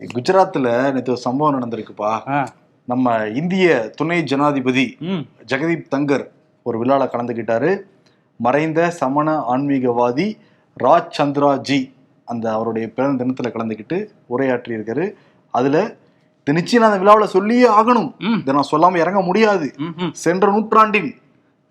குஜராத்ல நேற்று ஒரு சம்பவம் நடந்திருக்குப்பா. நம்ம இந்திய துணை ஜனாதிபதி ஜெகதீப் தங்கர் ஒரு விழால கலந்துக்கிட்டாரு மறைந்த சமண ஆன்மீகவாதி ராஜ் சந்திரா ஜி அந்த அவருடைய பிறந்த தினத்துல கலந்துக்கிட்டு உரையாற்றி இருக்காரு அதுல இது நிச்சயம் அந்த விழாவில் சொல்லியே ஆகணும். இதை நான் சொல்லாம இறங்க முடியாது. சென்ற நூற்றாண்டின்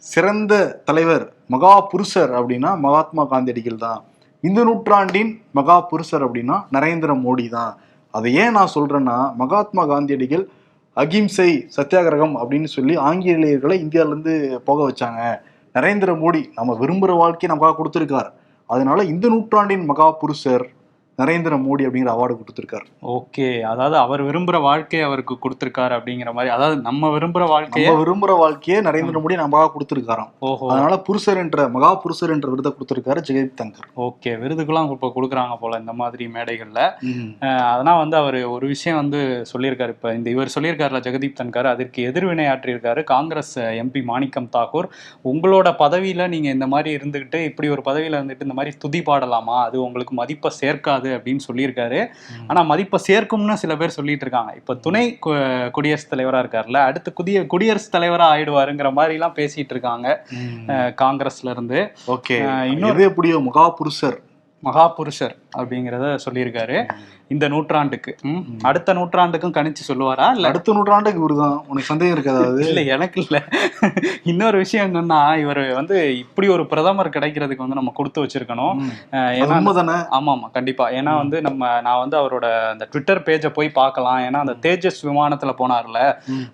சிறந்த தலைவர் மகா புருஷர் அப்படின்னா மகாத்மா காந்தியடிகள் தான். இந்த நூற்றாண்டின் மகா புருஷர் அப்படின்னா நரேந்திர மோடி தான். அதை ஏன் நான் சொல்றேன்னா மகாத்மா காந்தியடிகள் அகிம்சை சத்தியாகிரகம் அப்படின்னு சொல்லி ஆங்கிலேயர்களை இந்தியாவிலேருந்து போக வச்சாங்க. நரேந்திர மோடி நம்ம விரும்புகிற வாழ்க்கையை நமக்காக கொடுத்துருக்கார். அதனால இந்த நூற்றாண்டின் மகா புருஷர் நரேந்திர மோடி அப்படிங்கிற அவார்டு கொடுத்துருக்காரு. ஓகே. அதாவது அவர் விரும்புற வாழ்க்கையை அவருக்கு கொடுத்திருக்காரு அப்படிங்கிற மாதிரி. அதாவது நம்ம விரும்புற வாழ்க்கையை விரும்புகிற வாழ்க்கையை நரேந்திர மோடி நமக்காக கொடுத்துருக்காராம். ஓஹோ. அதனால புருஷர் என்ற மகா புருஷர் என்ற விருதை கொடுத்துருக்காரு ஜெகதீப் தங்கர். ஓகே. விருதுக்கெல்லாம் இப்போ கொடுக்குறாங்க போல இந்த மாதிரி மேடைகள்ல. அதனால் வந்து அவர் ஒரு விஷயம் வந்து சொல்லியிருக்காரு. இப்போ இந்த இவர் சொல்லியிருக்காருல ஜெகதீப் தன்கர் அதற்கு எதிர்வினை ஆற்றியிருக்காரு காங்கிரஸ் எம்பி மாணிக்கம் தாக்கூர் உங்களோட பதவியில் நீங்கள் இந்த மாதிரி இருந்துக்கிட்டு இப்படி ஒரு பதவியில் இருந்துட்டு இந்த மாதிரி துதி பாடலாமா? அது உங்களுக்கு மதிப்பை சேர்க்காது அப்படின்னு சொல்லியிருக்காரு. ஆனால் மதிப்பை சேர்க்கும்னு சில பேர் சொல்லிட்டு இருக்காங்க. இப்போ துணை குடியரசுத் தலைவராக இருக்கார்ல அடுத்து குடிய குடியரசுத் தலைவராக ஆயிடுவாருங்கிற மாதிரிலாம் பேசிட்டு இருக்காங்க காங்கிரஸ்ல இருந்து. ஓகே. இன்னொரு- எது எப்படியோ மகா புருஷர் மகாபுருஷர். அப்படிங்கிறத சொல்லியிருக்காரு. இந்த நூற்றாண்டுக்கு. அடுத்த நூற்றாண்டுக்கும் கணிச்சு சொல்லுவாரா? இல்ல அடுத்த நூற்றாண்டுக்கு இவருதான் உனக்கு சந்தேகம் இருக்காது இல்ல எனக்கு இல்ல. இன்னொரு விஷயம் என்னன்னா இவர் வந்து இப்படி ஒரு பிரதமர் கிடைக்கிறதுக்கு வந்து நம்ம கொடுத்து வச்சிருக்கணும். ஏன்னா ஆமா ஆமா கண்டிப்பா. ஏன்னா வந்து நம்ம நான் வந்து அவரோட அந்த ட்விட்டர் பேஜை போய் பார்க்கலாம். ஏன்னா அந்த தேஜஸ் விமானத்துல போனார்ல.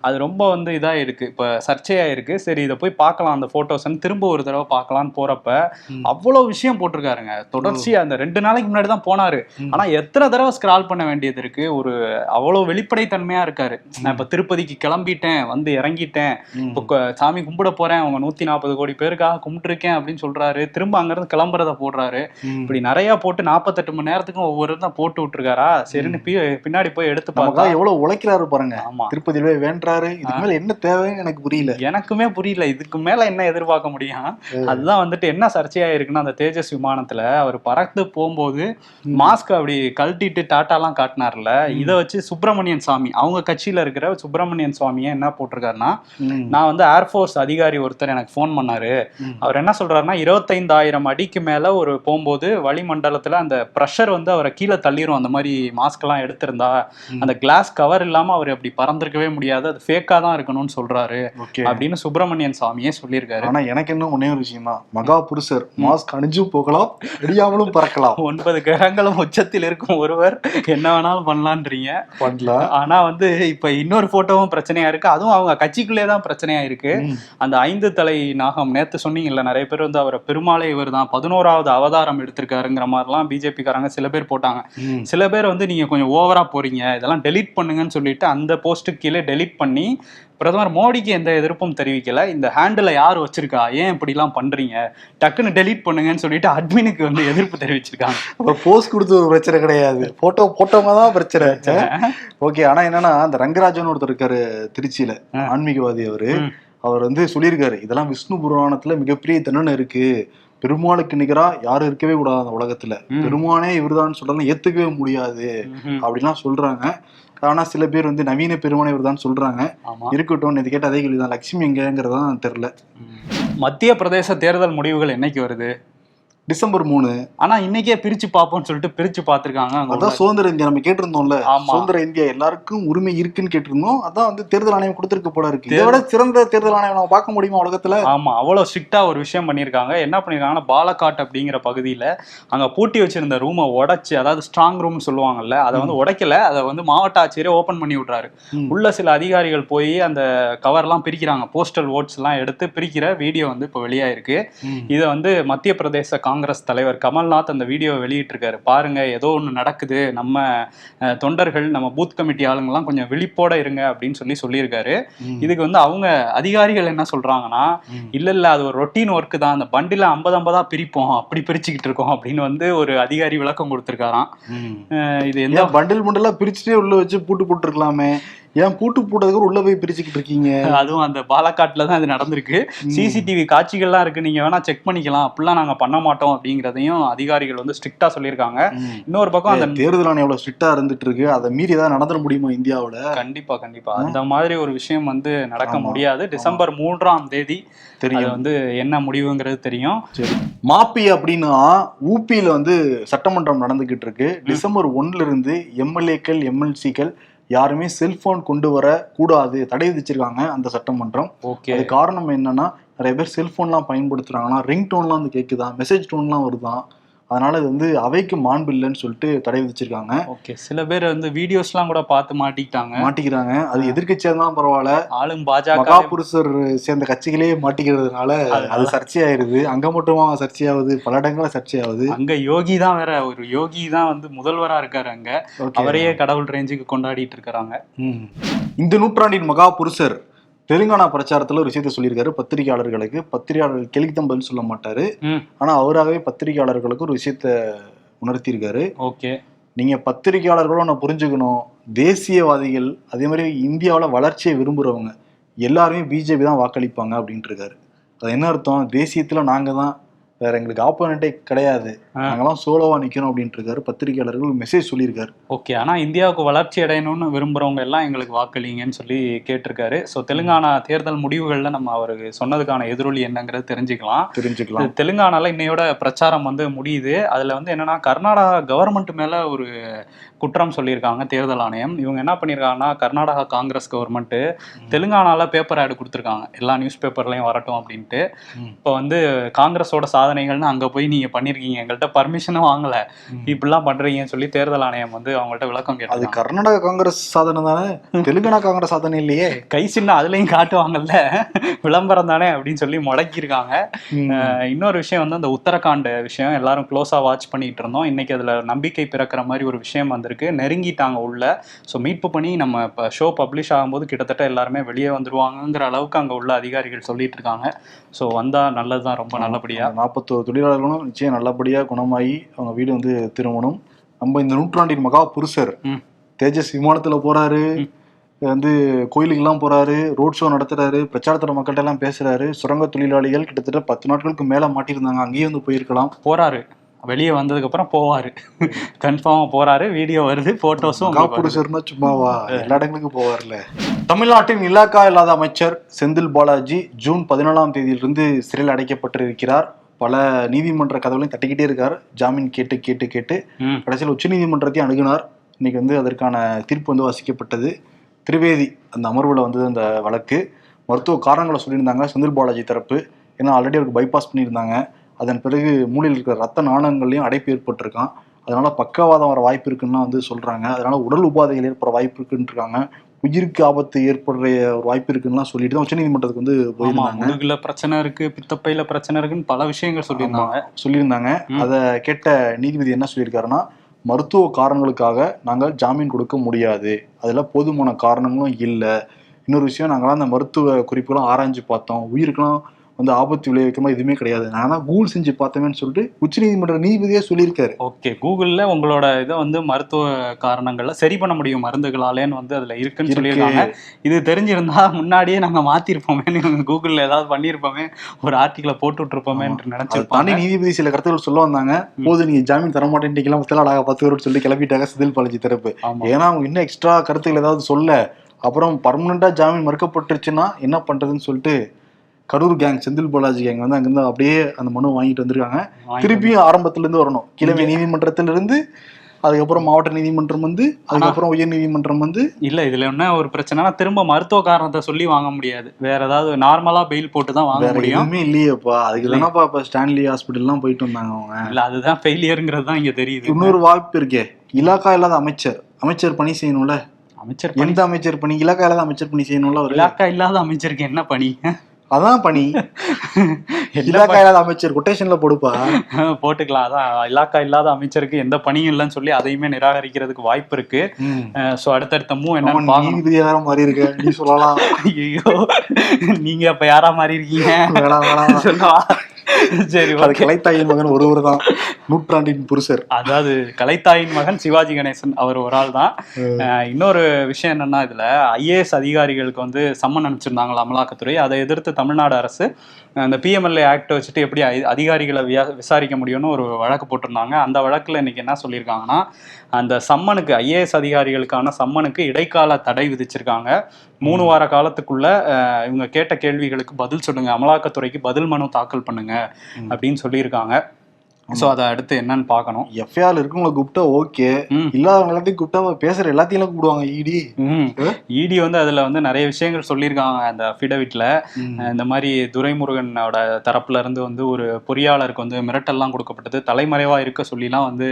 அது ரொம்ப வந்து இதா இருக்கு இப்ப சர்ச்சையா இருக்கு சரி இதை போய் பார்க்கலாம். அந்த போட்டோஸ் திரும்ப ஒரு தடவை பார்க்கலாம்னு போறப்ப. அவ்வளவு விஷயம் போட்டிருக்காருங்க. தொடர்ச்சியா அந்த ரெண்டு நாளைக்கு முன்னாடி தான் போனாரு. ஆனா எத்தனை தடவை ஸ்கிரால் பண்ண வேண்டியது இருக்கு? ஒரு அவ்வளவு வெளிப்படைத்தன்மையா இருக்காரு. நான் இப்ப திருப்பதிக்கு கிளம்பிட்டேன் வந்து இறங்கிட்டேன். இப்போ சாமி கும்பிட போறேன் அவங்க நூத்தி நாற்பது கோடி பேருக்காக கும்பிட்டுருக்கேன் அப்படின்னு சொல்றாரு. திரும்ப அங்கிருந்து கிளம்புறத போடுறாரு. இப்படி நிறைய போட்டு நாற்பத்தெட்டு மணி நேரத்துக்கும் ஒவ்வொரு தான் போட்டு விட்டுருக்காரா? சரின்னு பின்னாடி போய் எடுத்து பார்த்தா எவ்வளவு உழைக்கிறாரு பாருங்க. ஆமா. திருப்பதியில போய் வேண்டாரு இதுக்கு மேல என்ன தேவைன்னு எனக்கு புரியல. எனக்குமே புரியல. இதுக்கு மேல என்ன எதிர்பார்க்க முடியும்? அதுதான் வந்துட்டு என்ன சர்ச்சையா இருக்குன்னா அந்த தேஜஸ் விமானத்துல அவர் பறந்து போகும்போது மாஸ்க் அப்படி கழட்டிட்டு டாட்டாலாம் காட்டினார்ல இதை வச்சு சுப்பிரமணியன் சாமி அவங்க கட்சியில இருக்கிற சுப்பிரமணியன் சுவாமியை என்ன போட்டிருக்காருன்னா. நான் வந்து ஏர்ஃபோர்ஸ் அதிகாரி ஒருத்தர் எனக்கு ஃபோன் பண்ணாரு. அவர் என்ன சொல்றாருன்னா இருபத்தைந்தாயிரம் அடிக்கு மேல ஒரு போகும்போது வளிமண்டலத்துல அந்த ப்ரெஷர் வந்து அவரை கீழே தள்ளிரும் அந்த மாதிரி மாஸ்க் எல்லாம் எடுத்திருந்தா. அந்த கிளாஸ் கவர் இல்லாம அவர் அப்படி பறந்திருக்கவே முடியாது அது ஃபேக்கா தான் இருக்கணும்னு சொல்றாரு அப்படின்னு சுப்பிரமணியன் சாமியே சொல்லியிருக்காரு. ஆனா எனக்கு இன்னும் ஒன்னே ஒரு விஷயம் தான் மகா புருஷர் மாஸ்க் அணிஞ்சும் போகலாம் அடியாமலும் பறக்கலாம். ஒன்பது கிரகங்களும் உச்சத்தில் இருக்கும் ஒருவர். என்ன வேணாலும் பண்ணலான்றீங்க. பண்ணலாம். ஆனா வந்து இப்ப இன்னொரு போட்டோவும் பிரச்சனையா இருக்கு. அதுவும் அவங்க கட்சிக்குள்ளே தான் பிரச்சனையா இருக்கு. அந்த ஐந்து தலை நாகம் நேத்து சொன்னீங்கல்ல நிறைய பேர் வந்து அவரை பெருமாளே இவர் தான். பதினோராவது அவதாரம் எடுத்திருக்காருங்கிற மாதிரிலாம் பிஜேபி காரங்க சில பேர் போட்டாங்க. சில பேர் வந்து நீங்க கொஞ்சம் ஓவரா போறீங்க. இதெல்லாம் டெலீட் பண்ணுங்கன்னு சொல்லிட்டு அந்த போஸ்ட்டுக்கு கீழே டெலீட் பண்ணி பிரதமர் மோடிக்கு எந்த எதிர்ப்பும் தெரிவிக்கல. இந்த ஹேண்டில் யார் வச்சிருக்கா? ஏன் இப்படிலாம் பண்றீங்க? டக்குன்னு டெலீட் பண்ணுங்கன்னு சொல்லிட்டு அட்மினுக்கு வந்து எதிர்ப்பு தெரிவிச்சிருக்காங்க. அப்ப போஸ்ட் கொடுத்து ஒரு பிரச்சனை கிடையாது. போட்டோ போட்டவங்க தான் பிரச்சனை. ஓகே ஆனா என்னன்னா அந்த ரங்கராஜன் ஒருத்தர் இருக்காரு திருச்சியில. ஆன்மீகவாதி அவரு. அவர் வந்து சொல்லியிருக்காரு இதெல்லாம் விஷ்ணு புராணத்துல மிகப்பெரிய தண்டனை இருக்கு. பெருமாளுக்கு நிகரா யாரும் இருக்கவே கூடாது அந்த உலகத்துல. பெருமானே இவர்தான் சொல்றாங்க ஏத்துக்கவே முடியாது. ம்ஹும். அப்படிலாம் சொல்றாங்க. ஆனா சில பேர் வந்து நவீன பெருமானே இவர்தான் சொல்றாங்க. இருக்கட்டும் இது கேட்ட அதே கேள்விதான். லட்சுமி எங்கங்கிறதான் தெரியல. மத்திய பிரதேச தேர்தல் முடிவுகள் என்னைக்கு வருது? டிசம்பர் மூணு. ஆனா இன்னைக்கே பிரிச்சு பார்ப்போம்னு சொல்லிட்டு பிரிச்சு பார்த்திருக்காங்க அங்க அதான் சுதந்திர இந்தியா நம்ம கேட்டிருந்தோம்ல. சுதந்திர இந்தியா எல்லாருக்கும் உரிமை இருக்குன்னு கேட்டிருந்தோம். அதான் வந்து தேர்தல் ஆணையம் கொடுத்திருக்க போல இருக்கு இதை விட சிறந்த தேர்தல் ஆணையம் நம்ம பார்க்க முடியுமா உலகத்துல? ஆமா. அவ்வளவு ஸ்ட்ரிக்டா ஒரு விஷயம் பண்ணியிருக்காங்க. என்ன பண்ணிருக்காங்கன்னா பாலக்காட் அப்படிங்கிற பகுதியில அங்க பூட்டி வச்சிருந்த ரூமை உடைச்சு அதாவது ஸ்ட்ராங் ரூம் சொல்லுவாங்கல்ல அதை வந்து உடைக்கல. அதை வந்து மாவட்ட ஆட்சியரே ஓபன் பண்ணி விட்றாரு. உள்ள சில அதிகாரிகள் போய் அந்த கவர்லாம் பிரிக்கிறாங்க. போஸ்டல் ஓட்ஸ் எல்லாம் எடுத்து பிரிக்கிற வீடியோ வந்து இப்போ வெளியாயிருக்கு. இதை வந்து மத்திய பிரதேச காங்கிரஸ் தலைவர் கமல்நாத் அந்த வீடியோ வெளியிட்டிருக்காரு. பாருங்க ஏதோ ஒன்று நடக்குது. நம்ம தொண்டர்கள் நம்ம பூத் கமிட்டி ஆளுங்கெல்லாம் கொஞ்சம் விழிப்போட இருங்க அப்படின்னு சொல்லி சொல்லியிருக்காரு. இதுக்கு வந்து அவங்க அதிகாரிகள் என்ன சொல்றாங்கன்னா. இல்ல இல்ல அது ஒரு ரொட்டீன் ஒர்க் தான். அந்த பண்டில ஐம்பது ஐம்பதா பிரிப்போம். அப்படி பிரிச்சுக்கிட்டு இருக்கோம். அப்படின்னு வந்து ஒரு அதிகாரி விளக்கம் கொடுத்திருக்காராம். இது எந்த பண்டில் பண்டலா பிரிச்சுட்டே உள்ள வச்சு பூட்டு போட்டுருக்கலாமே? ஏன் பூட்டு போட்டதுக்கு உள்ள போய் பிரிச்சுக்கிட்டு இருக்கீங்க? அதுவும் அந்த பாலக்காட்டுல தான் இது நடந்திருக்கு. சிசிடிவி காட்சிகள்லாம் இருக்கு. நீங்க வேணா செக் பண்ணிக்கலாம். அப்படிலாம் நாங்க பண்ண மாட்டோம் அப்படிங்கறதையும் அதிகாரிகள் வந்து ஸ்ட்ரிக்டா சொல்லியிருக்காங்க. இன்னொரு பக்கம் அந்த தேர்தல் ஆணையம் எவ்வளவு ஸ்ட்ரிக்டா இருந்துட்டு இருக்கு. அதை மீறி ஏதாவது நடந்துட முடியுமா இந்தியாவுல கண்டிப்பா கண்டிப்பா. அந்த மாதிரி ஒரு விஷயம் வந்து நடக்க. முடியாது. டிசம்பர் மூன்றாம் தேதி தெரியும். வந்து என்ன முடிவுங்கிறது தெரியும். மாப்பி அப்படின்னா ஊபியில வந்து சட்டமன்றம் நடந்துகிட்டு இருக்கு. டிசம்பர் ஒன்னுல இருந்து எம்எல்ஏக்கள் எம்எல்சிக்கள் யாருமே செல்போன் கொண்டு வர கூடாது தடை விதிச்சிருக்காங்க அந்த சட்டமன்றம். ஓகே அது காரணம் என்னன்னா நிறைய பேர் செல்போன்லாம் பயன்படுத்துறாங்கன்னா ரிங் டோன்லாம் வந்து கேக்குதான் மெசேஜ் டோன்லாம் வருதான் அதனால இது வந்து அவைக்கு மாண்பு இல்லைன்னு சொல்லிட்டு தடை விதிச்சிருக்காங்க. ஓகே சில பேர் வந்து வீடியோஸ்லாம் கூட பார்த்து மாட்டிக்கிட்டாங்க. மாட்டிக்கிறாங்க. அது எதிர்க்கட்சியா தான் பரவாயில்ல. ஆளும் பாஜக மகாபுருஷர் சேர்ந்த கட்சிகளே மாட்டிக்கிறதுனால அது சர்ச்சையாயிருது. அங்க மட்டுமா சர்ச்சையாகுது பல இடங்கள சர்ச்சையாகுது அங்க யோகி தான் வேற ஒரு யோகி தான் வந்து முதல்வரா இருக்காரு அங்க. அவரையே கடவுள் ரேஞ்சுக்கு கொண்டாடிட்டு இருக்காங்க ம். இந்த நூற்றாண்டின் மகா புருஷர் தெலுங்கானா பிரச்சாரத்துல ஒரு விஷயத்த சொல்லியிருக்காரு. பத்திரிகையாளர்களுக்கு பத்திரிகையாளர்கள் கேள்விக்கு தான் பதில் சொல்ல மாட்டாரு. ஆனா அவராகவே பத்திரிகையாளர்களுக்கு ஒரு விஷயத்த உணர்த்தியிருக்காரு. ஓகே. நீங்க பத்திரிகையாளர்களும் நான் புரிஞ்சுக்கணும். தேசியவாதிகள் அதே மாதிரி இந்தியாவுல வளர்ச்சியை விரும்புறவங்க எல்லாருமே பிஜேபி தான் வாக்களிப்பாங்க அப்படின்ட்டு இருக்காரு. அது என்ன அர்த்தம்? தேசியத்துல நாங்க தான் வேற எங்களுக்கு ஆப்போனண்டே கிடையாது. ஆ. நாங்கெல்லாம் சோலோவா நிக்கணும் அப்படின்ட்டு இருக்காரு. பத்திரிகையாளர்கள் மெசேஜ் சொல்லியிருக்காரு. ஓகே ஆனா இந்தியாவுக்கு வளர்ச்சி அடையணும்னு விரும்புறவங்க எல்லாம் எங்களுக்கு வாக்களிங்கன்னு சொல்லி கேட்டிருக்காரு. ஸோ தெலுங்கானா தேர்தல் முடிவுகள்ல நம்ம அவருக்கு சொன்னதுக்கான எதிரொலி என்னங்கிறது தெரிஞ்சுக்கலாம். தெரிஞ்சுக்கலாம். தெலுங்கானால இன்னையோட பிரச்சாரம் வந்து முடியுது. அதுல வந்து என்னன்னா கர்நாடகா கவர்மெண்ட் மேல ஒரு குற்றம் சொல்லியிருக்காங்க தேர்தல் ஆணையம். இவங்க என்ன பண்ணியிருக்காங்கன்னா கர்நாடகா காங்கிரஸ் கவர்மெண்ட் தெலுங்கானால பேப்பர் ஆடு கொடுத்துருக்காங்க. எல்லா நியூஸ் பேப்பர்லயும் வரட்டும் அப்படின்ட்டு. இப்போ வந்து காங்கிரஸோட சாதனைகள்னு அங்க போய் நீங்க பண்ணிருக்கீங்க. எங்கள்கிட்ட பர்மிஷனும் வாங்கல. இப்படிலாம் பண்றீங்கன்னு சொல்லி தேர்தல் ஆணையம் வந்து அவங்கள்ட்ட விளக்கம் அது கேட்டாங்க கர்நாடகா காங்கிரஸ் சாதனை தானே? தெலுங்கானா காங்கிரஸ் சாதனை இல்லையே. கை சின்ன அதுலயும் காட்டுவாங்கல்ல. விளம்பரம் தானே அப்படின்னு சொல்லி முடக்கியிருக்காங்க. இன்னொரு விஷயம் வந்து அந்த உத்தரகாண்ட் விஷயம் எல்லாரும் க்ளோஸா வாட்ச் பண்ணிட்டு இருந்தோம். இன்னைக்கு அதுல நம்பிக்கை பிறக்கிற மாதிரி ஒரு விஷயம் வந்திருக்கு நெருங்கிட்டாங்க உள்ள. ஸோ மீட்பு பண்ணி நம்ம இப்போ ஷோ பப்ளிஷ் ஆகும்போது கிட்டத்தட்ட எல்லாருமே வெளியே வந்துருவாங்கங்கிற அளவுக்கு அங்க உள்ள அதிகாரிகள் சொல்லிட்டு இருக்காங்க. ஸோ வந்தா நல்லதுதான் ரொம்ப நல்லபடியா. நாற்பத்தோரு தொழிலாளர்களும் நிச்சயம் நல்லபடியா குணமாகி அவங்க வீடு வந்து திரும்பணும். நம்ம இந்த நூற்றாண்டின் மகா புருஷர். தேஜஸ் விமானத்துல போறாரு. வந்து கோயிலுக்கெல்லாம் போறாரு. ரோட் ஷோ நடத்துறாரு. பிரச்சாரத்துல மக்கள்கிட்ட எல்லாம் பேசுறாரு. சுரங்க தொழிலாளிகள் கிட்டத்தட்ட பத்து நாட்களுக்கு மேல மாட்டியிருந்தாங்க. அங்கேயே வந்து போயிருக்கலாம். போறாரு. வெளியே வந்ததுக்கு அப்புறம் போவாரு கன்ஃபார்மா போறாரு வீடியோ வருது போட்டோஸும் மகா புருஷர்னா சும்மாவா? எல்லா இடங்களுக்கும் போவார்ல தமிழ்நாட்டின் இலாக்கா இல்லாத அமைச்சர் செந்தில் பாலாஜி ஜூன் பதினாலாம் தேதியிலிருந்து சிறையில் அடைக்கப்பட்டிருக்கிறார். பல நீதிமன்ற கதவுகளையும் தட்டிக்கிட்டே இருக்கார். ஜாமீன் கேட்டு கேட்டு கேட்டு கடைசியில் உச்சநீதிமன்றத்தையும் அணுகினார். இன்னைக்கு வந்து அதற்கான தீர்ப்பு வந்து வாசிக்கப்பட்டது. திரிவேதி அந்த அமர்வில் வந்தது அந்த வழக்கு. மருத்துவ காரணங்களை சொல்லியிருந்தாங்க செந்தில் பாலாஜி தரப்பு. ஏன்னா ஆல்ரெடி அவருக்கு பைபாஸ் பண்ணியிருந்தாங்க. அதன் பிறகு மூளையில் இருக்கிற ரத்த நாணங்கள்லையும் அடைப்பு ஏற்பட்டிருக்கான். அதனால பக்கவாதம் வர வாய்ப்பு இருக்குன்னு வந்து சொல்றாங்க. அதனால உடல் உபாதைகள் ஏற்பட வாய்ப்பு இருக்குன்னு இருக்காங்க உயிருக்கு ஆபத்து ஏற்படுற ஒரு வாய்ப்பு இருக்குன்னு சொல்லிட்டு தான் உச்சநீதிமன்றத்துக்கு வந்து போயிருந்தாங்க. முதுகுல பிரச்சனை இருக்கு பித்தப்பையில பிரச்சனை இருக்குன்னு பல விஷயங்கள் சொல்லியிருந்தாங்க. சொல்லியிருந்தாங்க. அதை கேட்ட நீதிபதி என்ன சொல்லியிருக்காருன்னா மருத்துவ காரணங்களுக்காக நாங்கள் ஜாமீன் கொடுக்க முடியாது. அதில் போதுமான காரணங்களும் இல்லை. இன்னொரு விஷயம் நாங்களாம் அந்த மருத்துவ குறிப்புகளும் ஆராய்ஞ்சு பார்த்தோம். உயிருக்கெல்லாம் வந்து ஆபத்து விளைவிக்கிற மாதிரி எதுவுமே கிடையாது. நான் தான் கூகுள் செஞ்சு பார்த்தேன்னு சொல்லிட்டு உச்சநீதிமன்ற நீதிபதியே சொல்லியிருக்காரு. ஓகே கூகுள்ல உங்களோட இதை வந்து மருத்துவ காரணங்கள்ல சரி பண்ண முடியும் மருந்துகளாலேன்னு வந்து அதுல இருக்குன்னு இருக்கு. சொல்லியிருக்காங்க. இது தெரிஞ்சிருந்தா முன்னாடியே நாங்க மாத்திருப்போமே கூகுள்ல ஏதாவது பண்ணிருப்போமே ஒரு ஆர்டிக்கலை போட்டு விட்டுருப்போமே அதை தாண்டி நீதிபதி சில கருத்துக்கள் சொல்ல வந்தாங்க. போது நீங்க ஜாமீன் தர மாட்டேன்ட்டீங்களா முத்தலா அழகா பத்து பேரோட சொல்லி கிளப்பிட்டாங்க செந்தில் பாலாஜி தரப்பு. ஏன்னா அவங்க இன்னும் எக்ஸ்ட்ரா கருத்துக்கள் ஏதாவது சொல்ல அப்புறம் பர்மனண்டா ஜாமீன் மறுக்கப்பட்டுருச்சுன்னா என்ன பண்றதுன்னு சொல்லிட்டு கரூர் கேங் செந்தில் பாலாஜி கேங் வந்து அங்கிருந்து அப்படியே அந்த மனு வாங்கிட்டு வந்திருக்காங்க. திருப்பியும் ஆரம்பத்துல இருந்து வரணும். கிழமை நீதிமன்றத்துல இருந்து அதுக்கப்புறம் மாவட்ட நீதிமன்றம் வந்து அதுக்கப்புறம் உயர் நீதிமன்றம் வந்து இல்ல இதுல என்ன ஒரு பிரச்சனைனா திரும்ப மருத்துவ காரணத்தை சொல்லி வாங்க முடியாது. வேற ஏதாவது நார்மலா பெயில் போட்டு தான் வாங்க முடியும். எதுவுமே இல்லையேப்பா. அதுக்கு தானப்பா இப்ப ஸ்டான்லி ஹாஸ்பிட்டல்லாம் போயிட்டு வந்தாங்க அவங்க. இல்ல அதுதான் ஃபெயிலியருங்கிறது தான் இங்க தெரியுது. இன்னொரு வாய்ப்பு இருக்கே. இலாக்கா இல்லாத அமைச்சர். அமைச்சர் பணி செய்யணும்ல. அமைச்சர் எந்த அமைச்சர் பணி? இலாக்கா இல்லாத அமைச்சர் பணி செய்யணும்ல அவரு. இலாக்கா இல்லாத அமைச்சருக்கு என்ன பணி? அதான் பணி. இலாக்கா இல்லாத அமைச்சர் கொட்டேஷன்ல போடுப்பா. போட்டுக்கலாம். அதான் இலாக்கா இல்லாத அமைச்சருக்கு எந்த பணியும் இல்லைன்னு சொல்லி அதையுமே நிராகரிக்கிறதுக்கு வாய்ப்பு இருக்கு. ஸோ அடுத்தடுத்த அவன் பார்க்கணும். நீதிபதி வேற மாறி இருக்க. நீ சொல்லலாம். ஐயோ நீங்க அப்ப யாரா மாறி இருக்கீங்க? சரி அது. கலைத்தாயின் மகன் ஒருவர் தான். நூற்றாண்டின் புருஷர். அதாவது கலைத்தாயின் மகன் சிவாஜி கணேசன் அவர் ஒரு ஆள் தான். இன்னொரு விஷயம் என்னன்னா இதுல ஐஏஎஸ் அதிகாரிகளுக்கு வந்து சம்மன் அனுப்பிச்சிருந்தாங்களா அமலாக்கத்துறை. அதை எதிர்த்து தமிழ்நாடு அரசு அந்த பிஎம்எல்ஏ ஆக்ட் வச்சுட்டு எப்படி அதிகாரிகளை விசாரிக்க முடியும்னு ஒரு வழக்கு போட்டிருந்தாங்க. அந்த வழக்குல இன்னைக்கு என்ன சொல்லியிருக்காங்கன்னா அந்த சம்மனுக்கு ஐஏஎஸ் அதிகாரிகளுக்கான சம்மனுக்கு இடைக்கால தடை விதிச்சிருக்காங்க. மூணு வார காலத்துக்குள்ள இவங்க கேட்ட கேள்விகளுக்கு பதில் சொல்லுங்க. அமலாக்கத்துறைக்கு பதில் மனு தாக்கல் பண்ணுங்க. அப்படின்னு சொல்லியிருக்காங்க. ஸோ அதை அடுத்து என்னன்னு பார்க்கணும். எஃப்ஐஆர் இருக்கவங்களை கூப்பிட்டா ஓகே இல்லாதவங்க எல்லாத்தையும் கூப்பிட்டா பேசுற எல்லாத்தையும் கூப்பிடுவாங்க E இடி ம். இடி வந்து அதுல வந்து நிறைய விஷயங்கள் சொல்லியிருக்காங்க அந்த அஃபிடவிட்ல இந்த மாதிரி துரைமுருகனோட தரப்புல இருந்து வந்து ஒரு பொறியாளருக்கு வந்து மிரட்டல்லாம் கொடுக்கப்பட்டது. தலைமறைவா இருக்க சொல்லிலாம் வந்து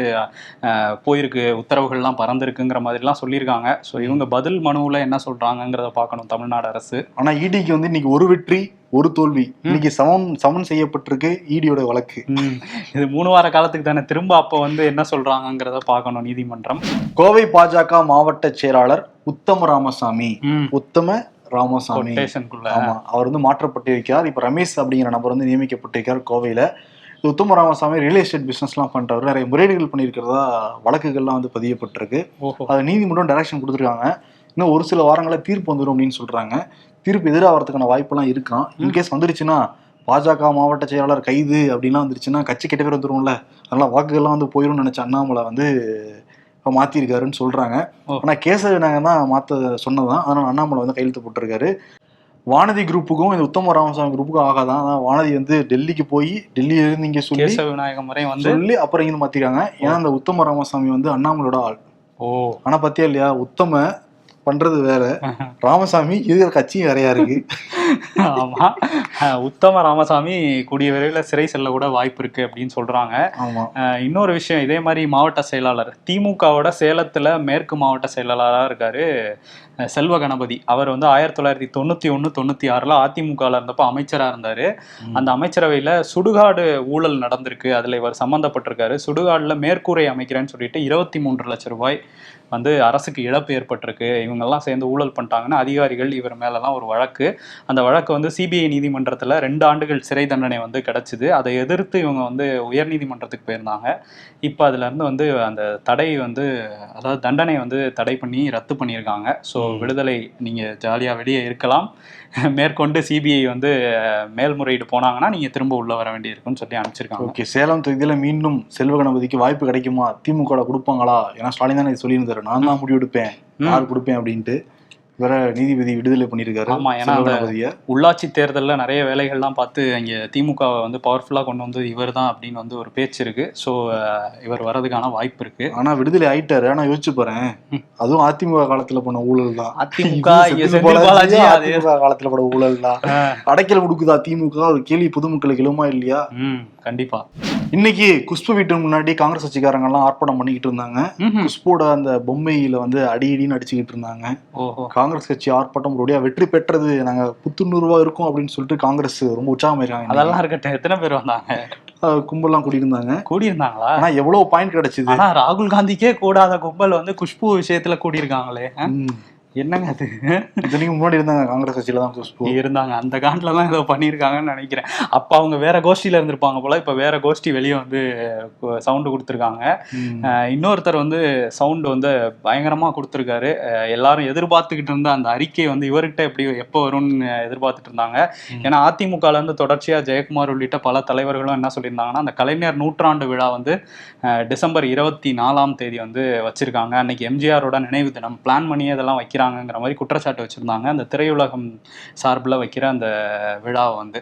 போயிருக்கு. உத்தரவுகள்லாம் பறந்திருக்குங்கிற மாதிரிலாம் சொல்லியிருக்காங்க. ஸோ இவங்க பதில் மனுவில் என்ன சொல்றாங்கங்கிறத பார்க்கணும் தமிழ்நாடு அரசு. ஆனா இடிக்கு வந்து இன்னைக்கு ஒரு வெற்றி ஒரு தோல்வி. இன்னைக்கு சமன் சமன் செய்யப்பட்டிருக்கு இடியோட வழக்கு. ம். இது மூணு வார காலத்துக்கு தானே. திரும்ப அப்போ வந்து என்ன சொல்றாங்கங்கிறத பார்க்கணும் நீதிமன்றம். கோவை பாஜக மாவட்ட செயலாளர் உத்தம ராமசாமி. உத்தம ராமசாமி. ஆமா அவர் வந்து மாற்றப்பட்டிருக்கிறார் இப்ப ரமேஷ் அப்படிங்கிற நபர் வந்து நியமிக்கப்பட்டிருக்கார் கோவையில. உத்தம ராமசாமி ரியல் எஸ்டேட் பிசினஸ்லாம் பண்றவர். நிறைய முறைகேடுகள் பண்ணியிருக்கிறதா வழக்குகள்லாம் வந்து பதியப்பட்டிருக்கு. அது நீதிமன்றம் டைரக்ஷன் கொடுத்துருக்காங்க. இன்னும் ஒரு சில வாரங்களில் தீர்ப்பு வந்துடும் அப்படின்னு சொல்றாங்க. தீர்ப்பு எதிராகிறதுக்கான வாய்ப்பெல்லாம் இருக்கான் இன்கேஸ் வந்துருச்சுன்னா பாஜக மாவட்ட செயலாளர் கைது அப்படின்லாம் வந்துருச்சுன்னா கட்சி கெட்ட பேர் வந்துரும்ல. அதனால வாக்குகள்லாம் வந்து போயிடும்னு நினைச்ச அண்ணாமலை வந்து இப்போ மாத்திருக்காருன்னு சொல்றாங்க. ஓ. ஆனா கேசவ நாங்க தான் மாத்த சொன்னதுதான். அதனால அண்ணாமலை வந்து கையெழுத்து போட்டிருக்காரு. வானதி குரூப்புக்கும் இந்த உத்தம ராமசாமி குரூப்புக்கும் ஆகாதான் அதான் வானதி வந்து டெல்லிக்கு போய் டெல்லியில இருந்து இங்க சொல்லி கேசவ விநாயக முறை வந்து சொல்லி அப்புறம் இங்க மாத்திருக்காங்க. ஏன்னா இந்த உத்தம ராமசாமி வந்து அண்ணாமலையோட ஆள். ஓ. ஆனா பாத்தியா இல்லையா? உத்தம பண்றது வேற. ராமசாமி இருக்கிற கட்சியும் வேறையா இருக்கு. ஆமா. உத்தம ராமசாமி கூடிய விரைவில் சிறை செல்ல கூட வாய்ப்பு இருக்கு அப்படின்னு சொல்றாங்க. இன்னொரு விஷயம் இதே மாதிரி மாவட்ட செயலாளர் திமுகவோட சேலத்துல மேற்கு மாவட்ட செயலாளராக இருக்காரு செல்வ கணபதி. அவர் வந்து ஆயிரத்தி தொள்ளாயிரத்தி தொண்ணூத்தி ஒண்ணு தொண்ணூத்தி ஆறுல அதிமுகல இருந்தப்ப அமைச்சரா இருந்தாரு. அந்த அமைச்சரவையில சுடுகாடு ஊழல் நடந்திருக்கு. அதுல இவர் சம்பந்தப்பட்டிருக்காரு. சுடுகாடுல மேற்கூரை அமைக்கிறேன்னு சொல்லிட்டு இருபத்தி மூன்று லட்சம் ரூபாய் வந்து அரசுக்கு இழப்பு ஏற்பட்டிருக்கு. இவங்கெல்லாம் சேர்ந்து ஊழல் பண்ணிட்டாங்கன்னா அதிகாரிகள் இவர் மேலெல்லாம் ஒரு வழக்கு. அந்த வழக்கு வந்து சிபிஐ நீதிமன்றத்தில் ரெண்டு ஆண்டுகள் சிறை தண்டனை வந்து கிடைச்சிது. அதை எதிர்த்து இவங்க வந்து உயர்நீதிமன்றத்துக்கு போயிருந்தாங்க. இப்போ அதுலேருந்து வந்து அந்த தடை வந்து அதாவது தண்டனை வந்து தடை பண்ணி ரத்து பண்ணியிருக்காங்க. ஸோ விடுதலை நீங்கள் ஜாலியாக வெளியே இருக்கலாம். மேற்கொண்டு சிபிஐ வந்து மேல்முறையீடு போனாங்கன்னா நீங்கள் திரும்ப உள்ள வர வேண்டியிருக்குன்னு சொல்லி அனுப்பிச்சிருக்காங்க. ஓகே சேலம் தொகுதியில மீண்டும் செல்வ கணபதிக்கு வாய்ப்பு கிடைக்குமா? திமுக கொடுப்பாங்களா? ஏன்னா ஸ்டாலின் தானே சொல்லியிருந்தாரு. நான் தான் முடிவு எடுப்பேன் யார் கொடுப்பேன் அப்படின்ட்டு. வேற நீதிபதி விடுதலை பண்ணியிருக்காரு. ஆமா, ஏன்னா உள்ளாட்சி தேர்தலில் நிறைய வேலைகள்லாம் பார்த்து அங்கே திமுகவை வந்து பவர்ஃபுல்லாக கொண்டு வந்து இவர் தான் அப்படின்னு வந்து ஒரு பேச்சு இருக்கு. ஸோ இவர் வர்றதுக்கான வாய்ப்பு இருக்கு. ஆனா விடுதலை ஆயிட்டாரு. ஆனா யோசிச்சு பாறேன். அதுவும் அதிமுக காலத்துல பண்ண ஊழல் தான். அதிமுக காலத்துல பண்ண ஊழல் தான். அடைக்கல் கொடுக்குதா திமுக? ஒரு கேள்வி பொதுமக்களுக்கு எழுமா இல்லையா? கண்டிப்பா. இன்னைக்கு குஷ்பு வீட்டு முன்னாடி காங்கிரஸ் கட்சிக்காரங்க எல்லாம் ஆர்ப்பாட்டம் பண்ணிக்கிட்டு இருந்தாங்க. குஷ்போட அந்த பொம்மையில வந்து அடி அடின்னு அடிச்சுக்கிட்டு இருந்தாங்க. ஓஹோ. காங்கிரஸ் கட்சி ஆர்ப்பாட்டம் ஒருபடியா வெற்றி பெற்றது நாங்க புத்துணர்வா இருக்கோம் அப்படின்னு சொல்லிட்டு காங்கிரஸ் ரொம்ப உற்சாகம் இருக்காங்க அதெல்லாம் இருக்கட்டும். எத்தனை பேர் வந்தாங்க? கும்பல்லாம் கூடியிருந்தாங்க. கூடியிருந்தாங்களா? ஆனா எவ்வளவு பாயிண்ட் கிடைச்சது? ஆனா ராகுல் காந்திக்கே கூடாத கும்பல் வந்து குஷ்பு விஷயத்துல கூடியிருக்காங்களே. என்னங்க அது? இத்தனைக்கு முன்னாடி இருந்தாங்க காங்கிரஸ் கட்சியில தான் இருந்தாங்க. அந்த காண்டில் தான் ஏதோ பண்ணியிருக்காங்கன்னு நினைக்கிறேன். அப்போ அவங்க வேற கோஷ்டியில இருந்திருப்பாங்க போல இப்போ வேற கோஷ்டி வெளியே வந்து சவுண்டு கொடுத்துருக்காங்க. இன்னொருத்தர் வந்து சவுண்ட் வந்து பயங்கரமா கொடுத்துருக்காரு. எல்லாரும் எதிர்பார்த்துக்கிட்டு இருந்த அந்த அறிக்கை வந்து இவர்கிட்ட எப்படி எப்போ வரும்னு எதிர்பார்த்துட்டு இருந்தாங்க. ஏன்னா அதிமுகல இருந்து தொடர்ச்சியா ஜெயக்குமார் உள்ளிட்ட பல தலைவர்களும் என்ன சொல்லியிருந்தாங்கன்னா அந்த கலைஞர் நூற்றாண்டு விழா வந்து டிசம்பர் இருபத்தி நாலாம் தேதி வந்து வச்சிருக்காங்க. அன்னைக்கு எம்ஜிஆரோட நினைவு தினம். பிளான் பண்ணி அதெல்லாம் வைக்கிறாங்கங்கிற மாதிரி குற்றச்சாட்டு வச்சிருந்தாங்க. அந்த திரையுலகம் சார்பில் வைக்கிற அந்த விழாவை வந்து.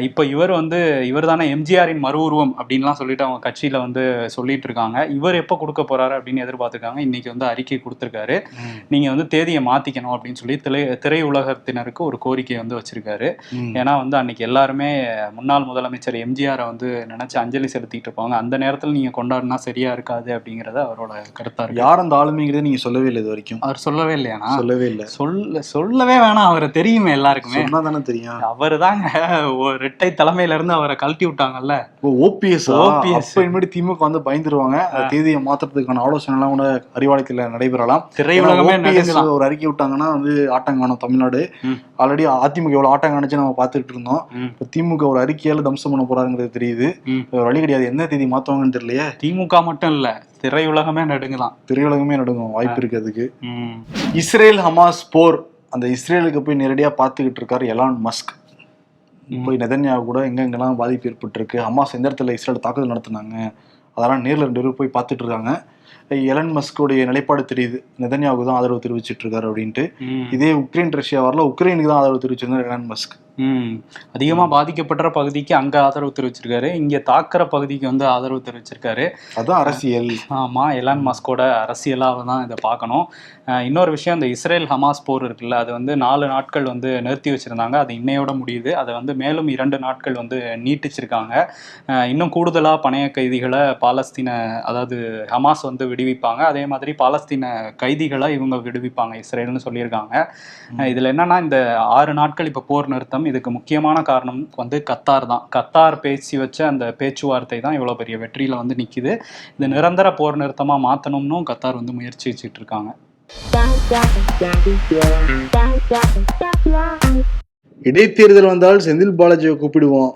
இப்போ இவர் வந்து இவர் தானே எம்ஜிஆரின் மறு உருவம் அப்படின்லாம் சொல்லிட்டு அவங்க கட்சியில வந்து சொல்லிட்டு இருக்காங்க. இவர் எப்போ கொடுக்க போறாரு அப்படின்னு எதிர்பார்த்துருக்காங்க. இன்னைக்கு வந்து அறிக்கை கொடுத்துருக்காரு. ம். நீங்க வந்து தேதியை மாத்திக்கணும் அப்படின்னு சொல்லி திரை திரையுலகத்தினருக்கு ஒரு கோரிக்கை வந்து வச்சிருக்காரு. ஏன்னா வந்து அன்னைக்கு எல்லாருமே முன்னாள் முதலமைச்சர் எம்ஜிஆரை வந்து நினைச்சு அஞ்சலி செலுத்திட்டு இருப்பாங்க. அந்த நேரத்தில் நீங்க கொண்டாடினா சரியா இருக்காது அப்படிங்கறது அவரோட கருத்தா இருக்கு. யார் அந்த ஆளுமைங்கிறத நீங்க சொல்லவே இல்லை இது வரைக்கும். அவர் சொல்லவே இல்லையா சொல்லவே இல்ல. சொல்ல சொல்லவே வேணாம். அவரை தெரியுமே எல்லாருக்குமே. தானே தெரியும். அவரு தாங்க ரெட்டை தலைமையில இருந்து அவரை கழட்டி விட்டாங்கல்ல. ஓபிஎஸ். அப்ப இனிமேட்டு திமுக வந்து பயந்துருவாங்க. தேதியை மாத்துறதுக்கான ஆலோசனை எல்லாம் கூட அறிவாலயத்துல நடைபெறலாம். திரையுலகமே ஒரு அறிக்கை விட்டாங்கன்னா வந்து ஆட்டம் காணும் தமிழ்நாடு. ஆல்ரெடி அதிமுக எவ்வளவு ஆட்டம் காணுச்சு நம்ம பார்த்துட்டு இருந்தோம். இப்ப திமுக ஒரு அறிக்கையால தம்சம் பண்ண போறாங்கிறது தெரியுது. வழி கிடையாது. எந்த தேதி மாத்துவாங்கன்னு தெரியலையே. திமுக மட்டும் இல்ல. திரையுலகமே நடுங்கலாம். திரையுலகமே நடுங்கும். வாய்ப்பு இருக்கு அதுக்கு. இஸ்ரேல் ஹமாஸ் போர் அந்த இஸ்ரேலுக்கு போய் நேரடியா பார்த்துக்கிட்டு இருக்காரு எலான் மஸ்க். போய் நெதன்யாவு கூட எங்கெங்கெல்லாம் பாதிப்பு ஏற்பட்டிருக்கு ஹமாஸ் எந்த இடத்துல இஸ்ரேல் தாக்குதல் நடத்துனாங்க அதெல்லாம் நேர்ல ரெண்டு பேரும் போய் பார்த்துட்டு இருக்காங்க. எலன் மஸ்கோடைய நிலைப்பாடு தெரியுது. நெதன்யாவுக்கு தான் ஆதரவு தெரிவிச்சிட்டு இருக்காரு அப்படின்ட்டு. இதே உக்ரைன் ரஷ்யா வரல உக்ரைனுக்கு தான் ஆதரவு தெரிவிச்சிருந்தார் எலன் மஸ்க். அதிகமா பாதிக்கப்படுற பகுதிக்கு அங்க ஆதரவு தெரிவிச்சிருக்காரு. இங்க தாக்குற பகுதிக்கு வந்து ஆதரவு தெரிவிச்சிருக்காரு. அதான் அரசியல். ஆமா எலான் மஸ்கோட அரசியலாக தான் இதை பார்க்கணும் இன்னொரு விஷயம் இந்த இஸ்ரேல் ஹமாஸ் போர் இருக்குல்ல அது வந்து நாலு நாட்கள் வந்து நிறுத்தி வச்சிருந்தாங்க. அது இன்னையோட முடியுது. அதை வந்து மேலும் இரண்டு நாட்கள் வந்து நீட்டிச்சிருக்காங்க. இன்னும் கூடுதலா பணைய கைதிகளை பாலஸ்தீன அதாவது ஹமாஸ் வந்து விடுவிப்பாங்க. அதே மாதிரி பாலஸ்தீன கைதிகளை இவங்க விடுவிப்பாங்க இஸ்ரேல்னு சொல்லியிருக்காங்க. இதுல என்னன்னா இந்த ஆறு நாட்கள் இப்ப போர் நிறுத்தம் இதுக்கு முக்கியமான காரணம் வந்து கத்தார் தான். கத்தார் பேசி வச்ச அந்த பேச்சுவார்த்தை தான் இவ்வளவு பெரிய வெற்றியில வந்து நிக்குது. இது நிரந்தர போர் நிறுத்தமா மாத்தணும்னும் கத்தார் வந்து முயற்சி வச்சுட்டு இருக்காங்க. இடைத்தேர்தல் வந்தால் செந்தில் பாலாஜியை கூப்பிடுவோம்.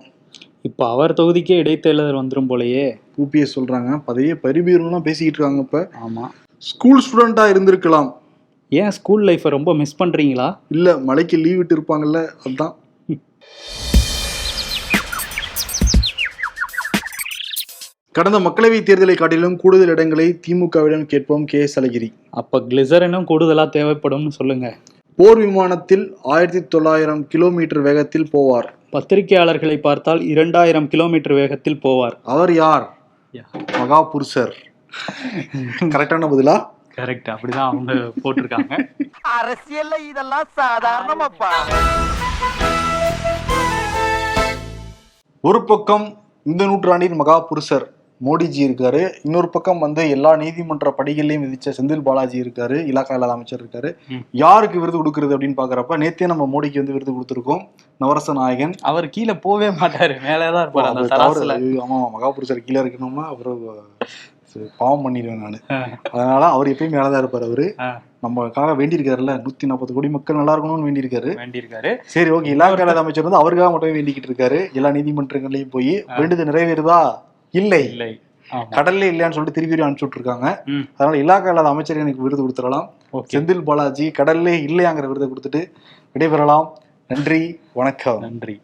இப்ப அவர் தொகுதிக்கே இடைத்தேர்தல் வந்துரும் போலயே. யூபிஎஸ் சொல்றாங்க. பதவியே பரிபீரம்லாம் பேசிக்கிட்டு இருக்காங்க இப்ப. ஆமா. ஸ்கூல் ஸ்டூடெண்டா இருந்திருக்கலாம். ஏன் ஸ்கூல் லைஃப்பை ரொம்ப மிஸ் பண்றீங்களா? இல்ல மலைக்கு லீவ் விட்டு இருப்பாங்கல்ல அதுதான் கடந்த மக்களவைத் தேர்தலை காட்டிலும் கூடுதல் இடங்களை திமுகவிடம் கேட்போம் கே. எஸ். அழகிரி. அப்ப கிளிசரினும் கூடுதலா தேவைப்படும்னு சொல்லுங்க. போர் விமானத்தில் ஆயிரத்தி தொள்ளாயிரம் கிலோமீட்டர் வேகத்தில் போவார். பத்திரிகையாளர்களை பார்த்தால் இரண்டாயிரம் கிலோமீட்டர் வேகத்தில் போவார். அவர் யார்? மகா புருஷர் கரெக்டான பதிலா? கரெக்ட். அப்படிதான் அவங்க போட்டிருக்காங்க. அரசியல்ல இதெல்லாம் சாதாரணமாப்பா. ஒரு பக்கம் இந்த நூற்றாண்டின் மகா புருஷர் மோடிஜி இருக்காரு. இன்னொரு பக்கம் வந்து எல்லா நீதிமன்ற படிகளையும் விதிச்ச செந்தில் பாலாஜி இருக்காரு. இலாக்கா இல்லாத அமைச்சர் இருக்காரு. யாருக்கு விருது கொடுக்கறது அப்படின்னு பாக்குறப்ப நேத்தே நம்ம மோடிக்கு வந்து விருது கொடுத்துருக்கோம். நவரச நாயகன். அவர் கீழே போவே மாட்டாரு. மேலேதான் இருப்பாரு. அவர் ஆமா மகா புருஷர் கீழே இருக்கணும்னா சரி, பாவம் பண்ணிடுவேன் நானு. அதனால அவர் எப்பயும் மேலதான் இருப்பாரு அவரு. நம்மளுக்காக வேண்டியிருக்காருல்ல. நூத்தி நாற்பது கோடி மக்கள் நல்லா இருக்கணும்னு வேண்டியிருக்காரு. வேண்டியிருக்காரு. சரி ஓகே. இலாக்கா அமைச்சர் வந்து அவருக்காக மட்டுமே வேண்டிக்கிட்டு இருக்காரு. எல்லா நீதிமன்றங்களையும் போய் வேண்டுதல் நிறைவேறுதா? இல்லை. இல்லை. கடல்ல இல்லையான்னு சொல்லிட்டு திருப்பி அனுப்பிச்சு விட்டுருக்காங்க. ம். அதனால இலாக்கா இல்லாத அமைச்சர் எனக்கு விருது கொடுத்துடலாம். செந்தில் பாலாஜி கடல்லே இல்லையாங்கிற விருதை கொடுத்துட்டு விடைபெறலாம். நன்றி வணக்கம். நன்றி.